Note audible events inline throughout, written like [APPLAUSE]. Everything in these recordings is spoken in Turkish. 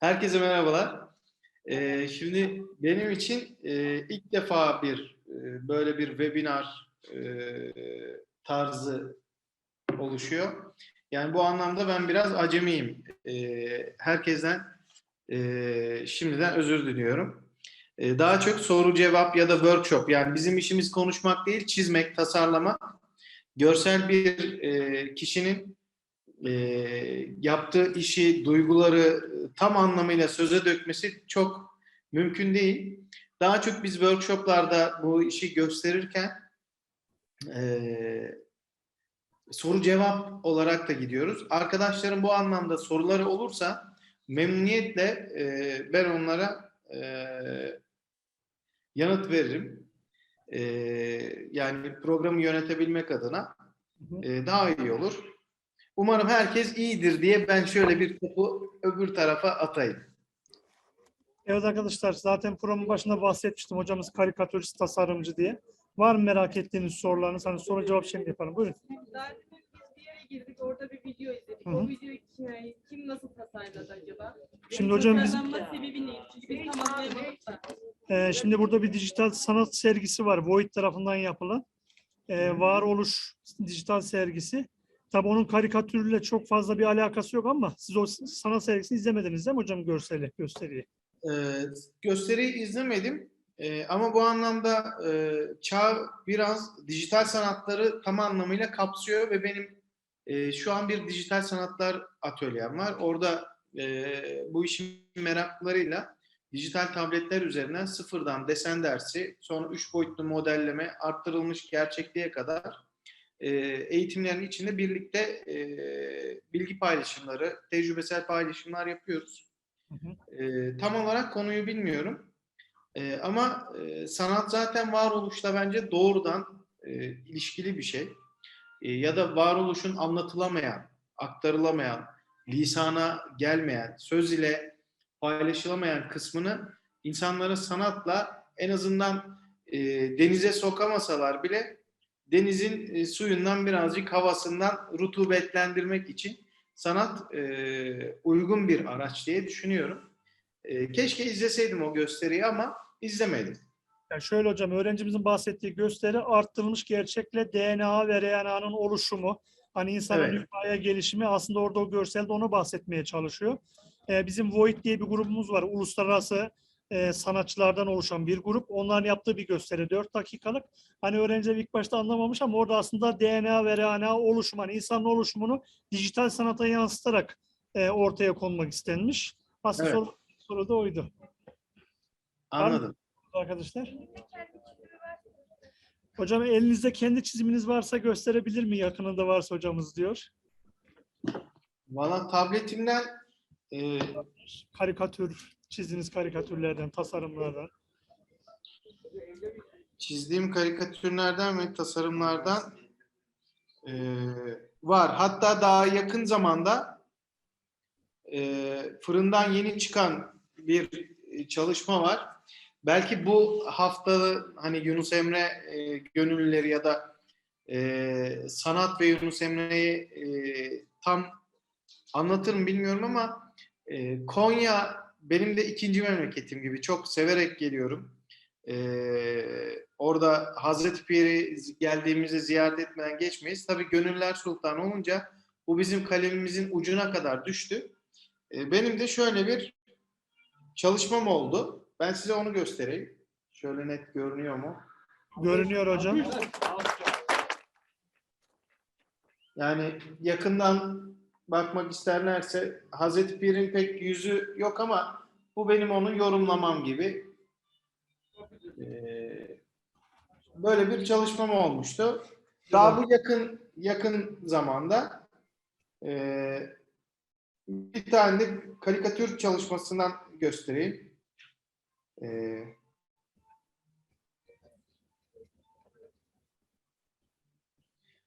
Herkese merhabalar. Ee, şimdi benim için e, ilk defa bir e, böyle bir webinar e, tarzı oluşuyor. Yani bu anlamda ben biraz acemiyim. E, herkesten e, şimdiden özür diliyorum. E, daha çok soru cevap ya da workshop. Yani bizim işimiz konuşmak değil, çizmek, tasarlamak. Görsel bir e, kişinin e, yaptığı işi, duyguları tam anlamıyla söze dökmesi çok mümkün değil. Daha çok biz workshoplarda bu işi gösterirken e, soru cevap olarak da gidiyoruz. Arkadaşlarım bu anlamda soruları olursa memnuniyetle e, ben onlara e, yanıt veririm. E, yani programı yönetebilmek adına e, daha iyi olur. Umarım herkes iyidir diye ben şöyle bir topu öbür tarafa atayım. Evet arkadaşlar zaten programın başında bahsetmiştim hocamız karikatürist tasarımcı diye. Var mı merak ettiğiniz sorularınız? Hani soru cevap şimdi yapalım. Buyurun. Demin biz bir yere girdik, orada bir video izledik. Hı hı. O videoyu kim, yani kim nasıl tasarladı acaba? Şimdi hocam biz- Tasarlanma sebebi ne? Çünkü biz tam anlayamadık da. Ee, şimdi burada bir dijital sanat sergisi var. Void tarafından yapılan. Ee, varoluş dijital sergisi. Tabii onun karikatürle çok fazla bir alakası yok ama siz o sanat sergisini izlemediniz değil mi hocam görseli, gösteriyi? Ee, gösteriyi izlemedim Ee, ama bu anlamda e, çağ biraz dijital sanatları tam anlamıyla kapsıyor ve benim e, şu an bir dijital sanatlar atölyem var. Orada e, bu işin meraklarıyla dijital tabletler üzerinden sıfırdan desen dersi, sonra üç boyutlu modelleme, arttırılmış gerçekliğe kadar e, eğitimlerin içinde birlikte e, bilgi paylaşımları, tecrübesel paylaşımlar yapıyoruz. Hı hı. E, tam olarak konuyu bilmiyorum. E, ama e, sanat zaten varoluşla bence doğrudan e, ilişkili bir şey. E, ya da varoluşun anlatılamayan, aktarılamayan, lisana gelmeyen, söz ile paylaşılamayan kısmını insanlara sanatla en azından e, denize sokamasalar bile denizin e, suyundan birazcık havasından rutubetlendirmek için sanat e, uygun bir araç diye düşünüyorum. E, keşke izleseydim o gösteriyi ama izlemedim. Yani şöyle hocam öğrencimizin bahsettiği gösteri arttırılmış gerçekle DNA ve RNA'nın oluşumu. Hani insanın Evet. dünyaya gelişimi aslında orada o görselde onu bahsetmeye çalışıyor. Ee, bizim Void diye bir grubumuz var. Uluslararası e, sanatçılardan oluşan bir grup. Onların yaptığı bir gösteri 4 dakikalık. Hani öğrenciler ilk başta anlamamış ama orada aslında DNA ve RNA oluşumu, hani insanın oluşumunu dijital sanata yansıtarak e, ortaya konmak istenmiş. Aslında Evet. soru, soru da oydu Anladım. arkadaşlar. Hocam elinizde kendi çiziminiz varsa gösterebilir mi? Yakınında varsa hocamız diyor. Valla tabletimden e, Karikatür, çizdiğiniz karikatürlerden, tasarımlardan. çizdiğim karikatürlerden ve tasarımlardan e, var. Hatta daha yakın zamanda e, fırından yeni çıkan bir çalışma var. Belki bu hafta hani Yunus Emre e, gönüllüleri ya da e, sanat ve Yunus Emre'yi e, tam anlatırım bilmiyorum ama e, Konya benim de ikinci memleketim gibi çok severek geliyorum. Ee, orada Hazreti Pir'i geldiğimizde ziyaret etmeden geçmeyiz. Tabii gönüller sultanı olunca bu bizim kalemimizin ucuna kadar düştü. Ee, benim de şöyle bir çalışmam oldu. Ben size onu göstereyim. Şöyle net görünüyor mu? Görünüyor hocam. Yani yakından bakmak isterlerse Hazreti Pir'in pek yüzü yok ama bu benim onu yorumlamam gibi. Ee, böyle bir çalışmam olmuştu. Daha bu yakın yakın zamanda ee, bir tane de karikatür çalışmasından göstereyim. Ee,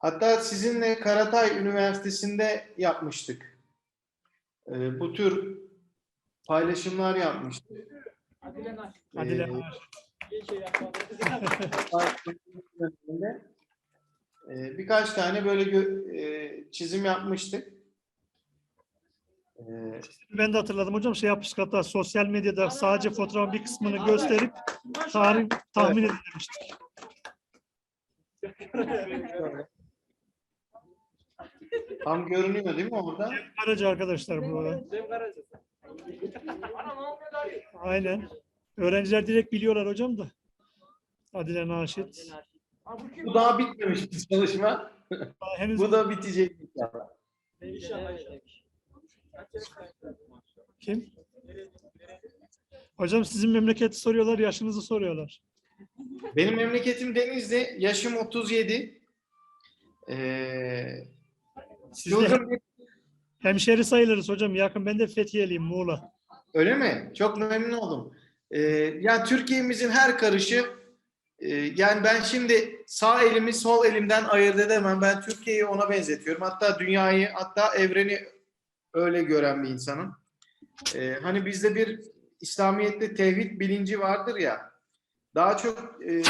Hatta sizinle Karatay Üniversitesi'nde yapmıştık. Ee, bu tür paylaşımlar yapmıştık. Adile Ee, var. döneminde, e, birkaç tane böyle gö- e, çizim yapmıştık. Ee, Ben de hatırladım hocam şey yapmıştık hatta sosyal medyada sadece fotoğrafın bir kısmını gösterip tarih tahmin edin demiştik. [LAUGHS] tam görünüyor değil mi orada? Karaca arkadaşlar bu. Aynen. Öğrenciler direkt biliyorlar hocam da. Adile Naşit. Bu daha bitmemiş bir çalışma. Daha henüz Bu da bitecek inşallah. kim? Hocam sizin memleketi soruyorlar, yaşınızı soruyorlar. Benim memleketim Denizli. Yaşım 37. Ee, Siz de hemşeri sayılırız hocam. Yakın ben de Fethiye'liyim Muğla. Öyle mi? Çok memnun oldum. Ee, ya Türkiye'mizin her karışı e, yani ben şimdi sağ elimi sol elimden ayırt edemem. Ben Türkiye'yi ona benzetiyorum. Hatta dünyayı hatta evreni öyle gören bir insanım. Ee, hani bizde bir İslamiyet'te tevhid bilinci vardır ya. Daha çok e,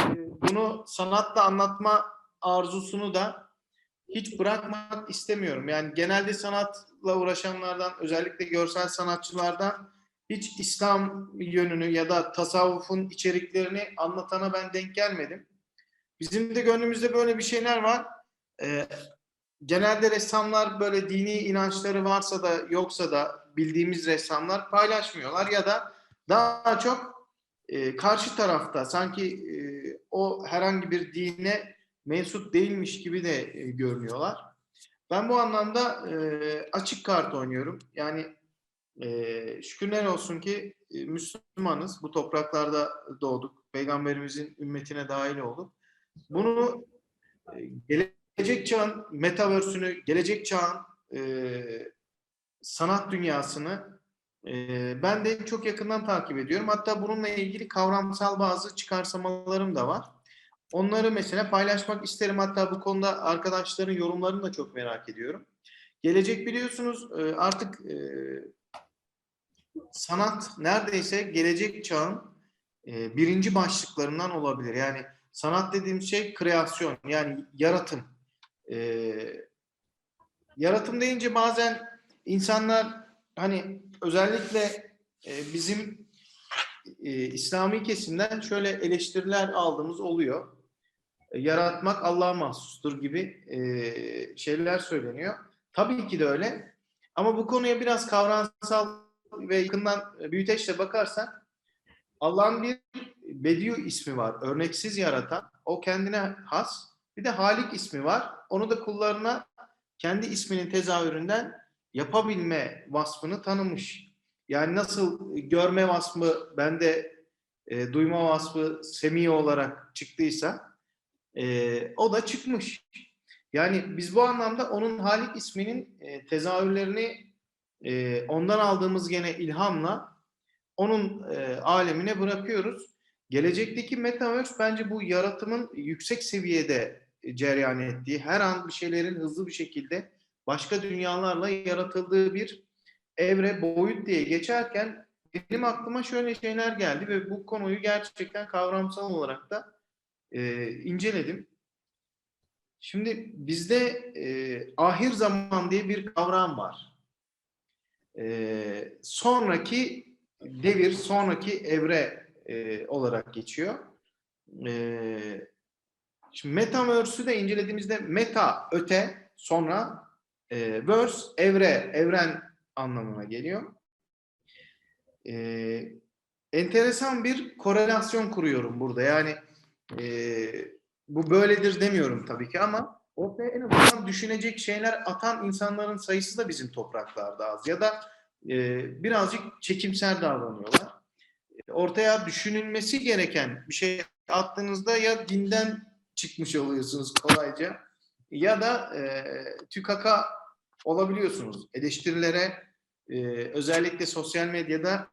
bunu sanatla anlatma arzusunu da hiç bırakmak istemiyorum. Yani genelde sanatla uğraşanlardan özellikle görsel sanatçılardan hiç İslam yönünü ya da tasavvufun içeriklerini anlatana ben denk gelmedim. Bizim de gönlümüzde böyle bir şeyler var. Ee, genelde ressamlar böyle dini inançları varsa da yoksa da bildiğimiz ressamlar paylaşmıyorlar ya da daha çok e, karşı tarafta sanki e, o herhangi bir dine mensup değilmiş gibi de e, görünüyorlar. Ben bu anlamda e, açık kart oynuyorum. Yani ee, şükürler olsun ki e, Müslümanız. Bu topraklarda doğduk. Peygamberimizin ümmetine dahil olduk. Bunu e, gelecek çağın metaverse'ünü, gelecek çağın e, sanat dünyasını e, ben de çok yakından takip ediyorum. Hatta bununla ilgili kavramsal bazı çıkarsamalarım da var. Onları mesela paylaşmak isterim. Hatta bu konuda arkadaşların yorumlarını da çok merak ediyorum. Gelecek biliyorsunuz e, artık e, sanat neredeyse gelecek çağın e, birinci başlıklarından olabilir. Yani sanat dediğim şey kreasyon yani yaratım. Yaratım deyince bazen insanlar hani özellikle bizim İslami kesimden şöyle eleştiriler aldığımız oluyor. E, yaratmak Allah'a mahsustur gibi e, şeyler söyleniyor. Tabii ki de öyle. Ama bu konuya biraz kavramsal ve yakından büyüteçle bakarsan Allah'ın bir Bediü ismi var. Örneksiz yaratan. O kendine has. Bir de Halik ismi var. Onu da kullarına kendi isminin tezahüründen yapabilme vasfını tanımış. Yani nasıl görme vasfı bende e, duyma vasfı semi olarak çıktıysa e, o da çıkmış. Yani biz bu anlamda onun Halik isminin e, tezahürlerini e, ondan aldığımız gene ilhamla onun e, alemine bırakıyoruz. Gelecekteki Metaverse bence bu yaratımın yüksek seviyede cereyan ettiği, her an bir şeylerin hızlı bir şekilde başka dünyalarla yaratıldığı bir evre, boyut diye geçerken benim aklıma şöyle şeyler geldi ve bu konuyu gerçekten kavramsal olarak da e, inceledim. Şimdi bizde e, ahir zaman diye bir kavram var. E, sonraki devir, sonraki evre e, olarak geçiyor. E, şimdi Metaverse'ü de incelediğimizde meta öte, sonra e, verse evre, evren anlamına geliyor. E, enteresan bir korelasyon kuruyorum burada. Yani e, bu böyledir demiyorum tabii ki ama ortaya en azından düşünecek şeyler atan insanların sayısı da bizim topraklarda az. Ya da e, birazcık çekimser davranıyorlar. E, Ortaya düşünülmesi gereken bir şey attığınızda ya dinden çıkmış oluyorsunuz kolayca ya da e, tükaka olabiliyorsunuz. Eleştirilere e, özellikle sosyal medyada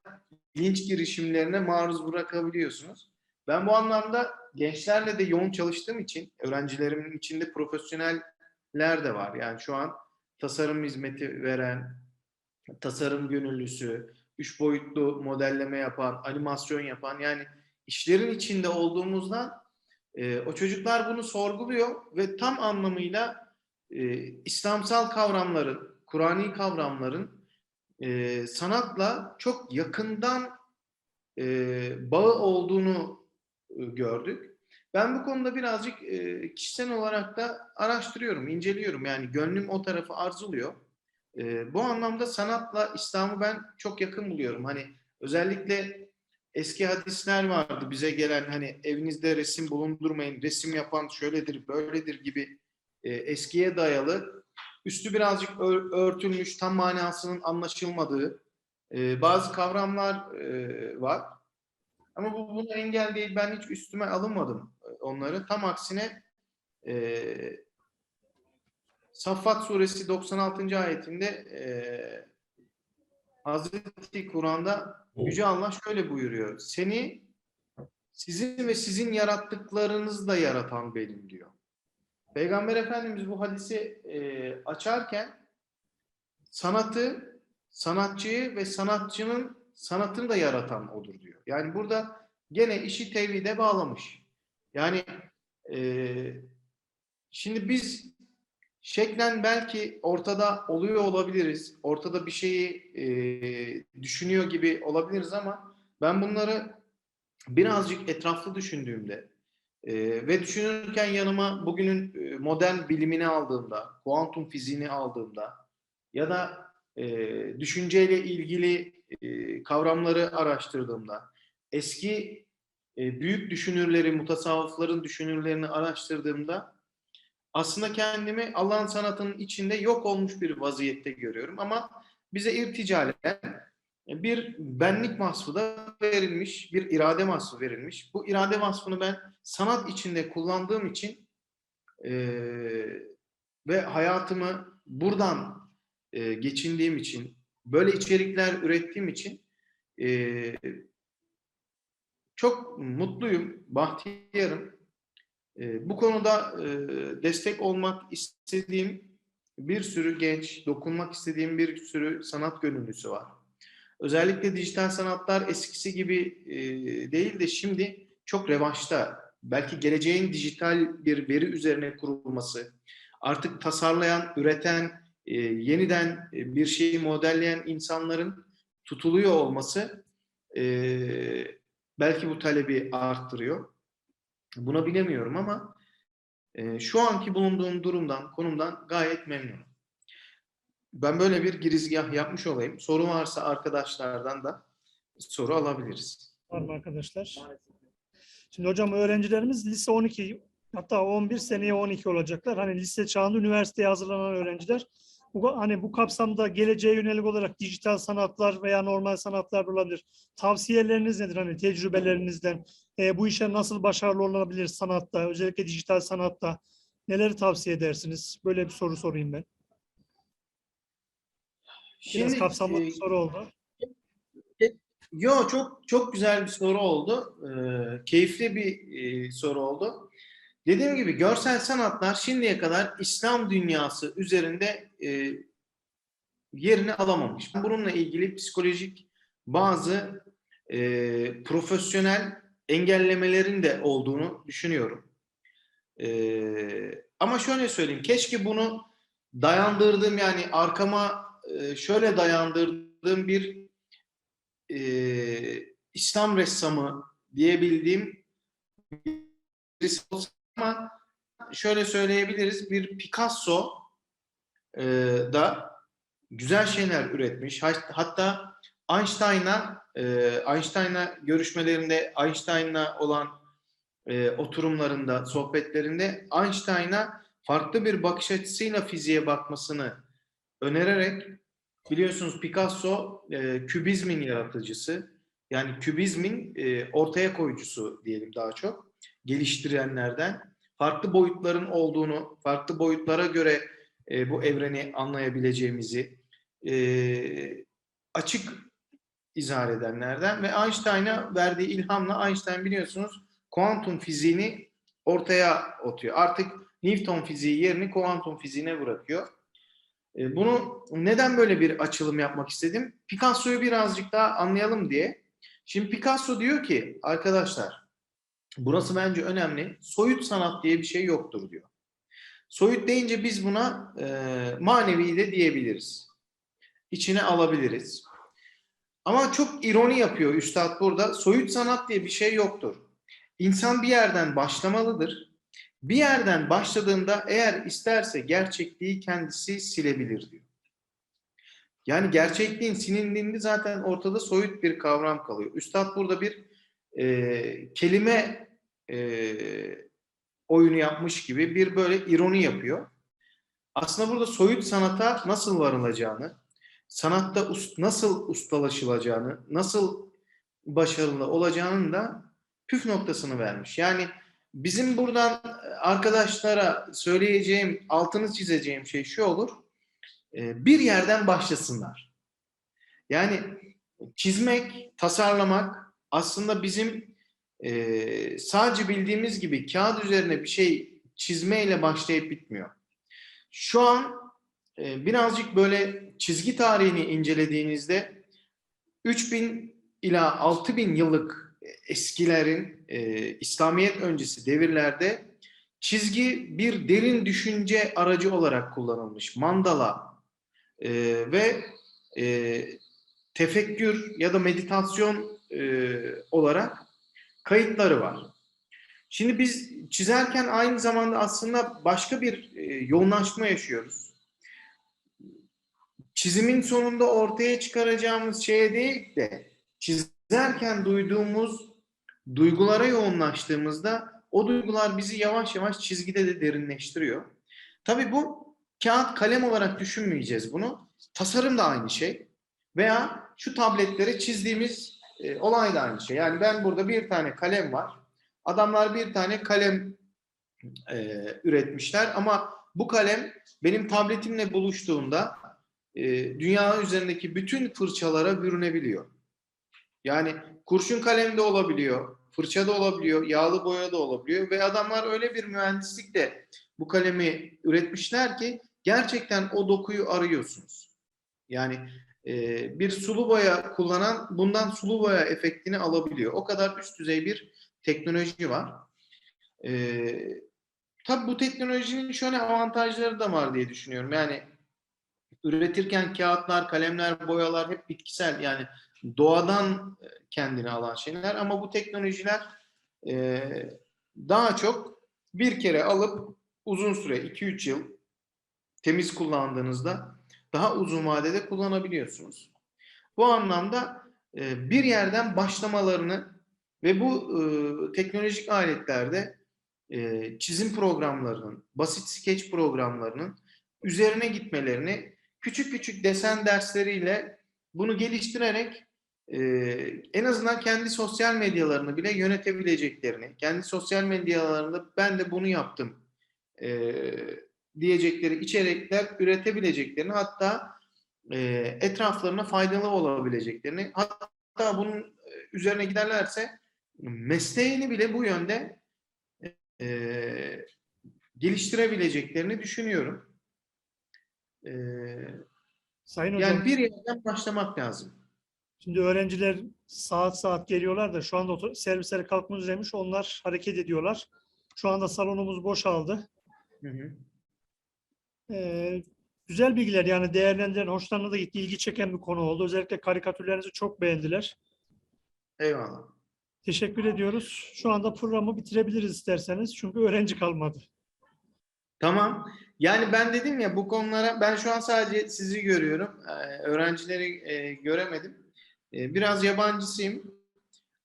linç girişimlerine maruz bırakabiliyorsunuz. Ben bu anlamda gençlerle de yoğun çalıştığım için öğrencilerimin içinde profesyoneller de var. Yani şu an tasarım hizmeti veren, tasarım gönüllüsü, üç boyutlu modelleme yapan, animasyon yapan yani işlerin içinde olduğumuzdan e, o çocuklar bunu sorguluyor ve tam anlamıyla e, İslamsal kavramların, Kur'ani kavramların e, sanatla çok yakından e, bağı olduğunu gördük. Ben bu konuda birazcık e, kişisel olarak da araştırıyorum, inceliyorum. Yani gönlüm o tarafı arzuluyor. E, bu anlamda sanatla İslam'ı ben çok yakın buluyorum. Hani özellikle eski hadisler vardı bize gelen hani evinizde resim bulundurmayın, resim yapan şöyledir, böyledir gibi e, eskiye dayalı üstü birazcık ör- örtülmüş, tam manasının anlaşılmadığı e, bazı kavramlar e, var. Ama bu buna engel değil. Ben hiç üstüme alınmadım e, onları. Tam aksine e, Saffat suresi 96. ayetinde e, Hazreti Kur'an'da Yüce Allah şöyle buyuruyor. Seni sizin ve sizin yarattıklarınızla yaratan benim diyor. Peygamber Efendimiz bu hadisi e, açarken sanatı, sanatçıyı ve sanatçının sanatını da yaratan odur diyor. Yani burada gene işi tevhide bağlamış. Yani e, şimdi biz şeklen belki ortada oluyor olabiliriz. Ortada bir şeyi e, düşünüyor gibi olabiliriz ama ben bunları birazcık etraflı düşündüğümde e, ve düşünürken yanıma bugünün e, modern bilimini aldığımda, kuantum fiziğini aldığımda ya da e, düşünceyle ilgili e, kavramları araştırdığımda, eski e, büyük düşünürleri, mutasavvıfların düşünürlerini araştırdığımda aslında kendimi Allah'ın sanatının içinde yok olmuş bir vaziyette görüyorum ama bize irticalen bir benlik vasfı da verilmiş, bir irade vasfı verilmiş. Bu irade vasfını ben sanat içinde kullandığım için eee, ve hayatımı buradan eee, geçindiğim için, böyle içerikler ürettiğim için eee, çok mutluyum, bahtiyarım. Eee, bu konuda eee, destek olmak istediğim bir sürü genç, dokunmak istediğim bir sürü sanat gönüllüsü var. Özellikle dijital sanatlar eskisi gibi e, değil de şimdi çok revaçta. Belki geleceğin dijital bir veri üzerine kurulması, artık tasarlayan, üreten, e, yeniden e, bir şeyi modelleyen insanların tutuluyor olması e, belki bu talebi arttırıyor. Buna bilemiyorum ama e, şu anki bulunduğum durumdan, konumdan gayet memnunum. Ben böyle bir girizgah yapmış olayım. Soru varsa arkadaşlardan da soru alabiliriz. Var mı arkadaşlar? Şimdi hocam öğrencilerimiz lise 12 hatta 11 seneye 12 olacaklar. Hani lise çağında üniversiteye hazırlanan öğrenciler. Bu, hani bu kapsamda geleceğe yönelik olarak dijital sanatlar veya normal sanatlar olabilir. Tavsiyeleriniz nedir? Hani tecrübelerinizden e, bu işe nasıl başarılı olunabilir sanatta, özellikle dijital sanatta neleri tavsiye edersiniz? Böyle bir soru sorayım ben. Biraz Şimdi, kapsamlı e, bir soru oldu. Yo çok çok güzel bir soru oldu. Ee, keyifli bir e, soru oldu. Dediğim gibi görsel sanatlar şimdiye kadar İslam dünyası üzerinde e, yerini alamamış. Bununla ilgili psikolojik bazı e, profesyonel engellemelerin de olduğunu düşünüyorum. E, ama şöyle söyleyeyim, keşke bunu dayandırdığım yani arkama e, şöyle dayandırdığım bir e, İslam ressamı diyebildiğim birisi olsa ama şöyle söyleyebiliriz bir Picasso e, da güzel şeyler üretmiş. Hat- Hatta Einstein'a e, Einstein'la görüşmelerinde Einstein'la olan e, oturumlarında, sohbetlerinde Einstein'a farklı bir bakış açısıyla fiziğe bakmasını önererek biliyorsunuz Picasso e, kübizmin yaratıcısı. Yani kübizmin e, ortaya koyucusu diyelim daha çok. Geliştirenlerden. Farklı boyutların olduğunu, farklı boyutlara göre e, bu evreni anlayabileceğimizi e, açık izah edenlerden ve Einstein'a verdiği ilhamla Einstein biliyorsunuz kuantum fiziğini ortaya atıyor. Artık Newton fiziği yerini kuantum fiziğine bırakıyor. E, Bunu neden böyle bir açılım yapmak istedim? Picasso'yu birazcık daha anlayalım diye. Şimdi Picasso diyor ki arkadaşlar burası bence önemli. Soyut sanat diye bir şey yoktur diyor. Soyut deyince biz buna e, manevi de diyebiliriz. içine alabiliriz. Ama çok ironi yapıyor Üstad burada. Soyut sanat diye bir şey yoktur. İnsan bir yerden başlamalıdır. Bir yerden başladığında eğer isterse gerçekliği kendisi silebilir diyor. Yani gerçekliğin silindiğinde zaten ortada soyut bir kavram kalıyor. Üstad burada bir e, kelime e, oyunu yapmış gibi bir böyle ironi yapıyor. Aslında burada soyut sanata nasıl varılacağını, sanatta us- nasıl ustalaşılacağını, nasıl başarılı olacağının da püf noktasını vermiş. Yani bizim buradan arkadaşlara söyleyeceğim, altını çizeceğim şey şu olur. e, Bir yerden başlasınlar. Yani çizmek, tasarlamak aslında bizim e, sadece bildiğimiz gibi kağıt üzerine bir şey çizmeyle başlayıp bitmiyor. Şu an e, birazcık böyle çizgi tarihini incelediğinizde 3000 ila 6000 yıllık eskilerin e, İslamiyet öncesi devirlerde çizgi bir derin düşünce aracı olarak kullanılmış. Mandala e, ve e, tefekkür ya da meditasyon e, olarak kayıtları var. Şimdi biz çizerken aynı zamanda aslında başka bir e, yoğunlaşma yaşıyoruz. Çizimin sonunda ortaya çıkaracağımız şeye değil de çizerken duyduğumuz duygulara yoğunlaştığımızda o duygular bizi yavaş yavaş çizgide de derinleştiriyor. Tabii bu kağıt kalem olarak düşünmeyeceğiz bunu. Tasarım da aynı şey. Veya şu tabletlere çizdiğimiz e, olay da aynı şey. Yani ben burada bir tane kalem var. Adamlar bir tane kalem e, üretmişler ama bu kalem benim tabletimle buluştuğunda e, dünya üzerindeki bütün fırçalara bürünebiliyor. Yani kurşun kalem de olabiliyor, fırça da olabiliyor, yağlı boya da olabiliyor ve adamlar öyle bir mühendislikle bu kalemi üretmişler ki gerçekten o dokuyu arıyorsunuz. Yani e, bir sulu boya kullanan bundan sulu boya efektini alabiliyor. O kadar üst düzey bir teknoloji var. E, tabii bu teknolojinin şöyle avantajları da var diye düşünüyorum. Yani üretirken kağıtlar, kalemler, boyalar hep bitkisel yani doğadan kendini alan şeyler ama bu teknolojiler e, daha çok bir kere alıp uzun süre 2-3 yıl temiz kullandığınızda daha uzun vadede kullanabiliyorsunuz. Bu anlamda e, bir yerden başlamalarını ve bu e, teknolojik aletlerde e, çizim programlarının, basit sketch programlarının üzerine gitmelerini küçük küçük desen dersleriyle bunu geliştirerek e, en azından kendi sosyal medyalarını bile yönetebileceklerini, kendi sosyal medyalarında ben de bunu yaptım e, diyecekleri içerikler üretebileceklerini hatta e, etraflarına faydalı olabileceklerini hatta bunun üzerine giderlerse mesleğini bile bu yönde e, geliştirebileceklerini düşünüyorum. E, Sayın hocam, yani bir yerden başlamak lazım. şimdi öğrenciler saat saat geliyorlar da şu anda servislere kalkmak üzereymiş. Onlar hareket ediyorlar. Şu anda salonumuz boşaldı. Hı hı. Güzel bilgiler yani değerlendiren, hoşlarına da gitti, ilgi çeken bir konu oldu. Özellikle karikatürlerinizi çok beğendiler. Eyvallah. Teşekkür ediyoruz. Şu anda programı bitirebiliriz isterseniz. Çünkü öğrenci kalmadı. Tamam. Yani ben dedim ya bu konulara ben şu an sadece sizi görüyorum. Ee, öğrencileri e, göremedim. Ee, biraz yabancısıyım.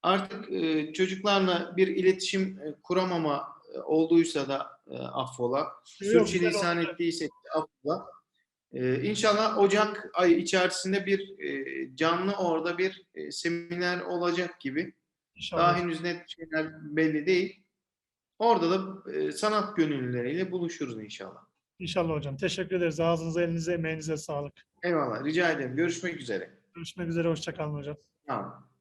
Artık e, çocuklarla bir iletişim e, kuramama e, olduysa da e, affola. Güzel Sürçülisan oldu. ettiyse de affola. Ee, inşallah Ocak ayı içerisinde bir e, canlı orada bir e, seminer olacak gibi. İnşallah. Daha henüz net şeyler belli değil. Orada da e, sanat gönüllüleriyle buluşuruz inşallah. İnşallah hocam. Teşekkür ederiz. Ağzınıza, elinize, emeğinize sağlık. Eyvallah. Rica ederim. Görüşmek üzere. Görüşmek üzere. Hoşça kalın hocam. Tamam.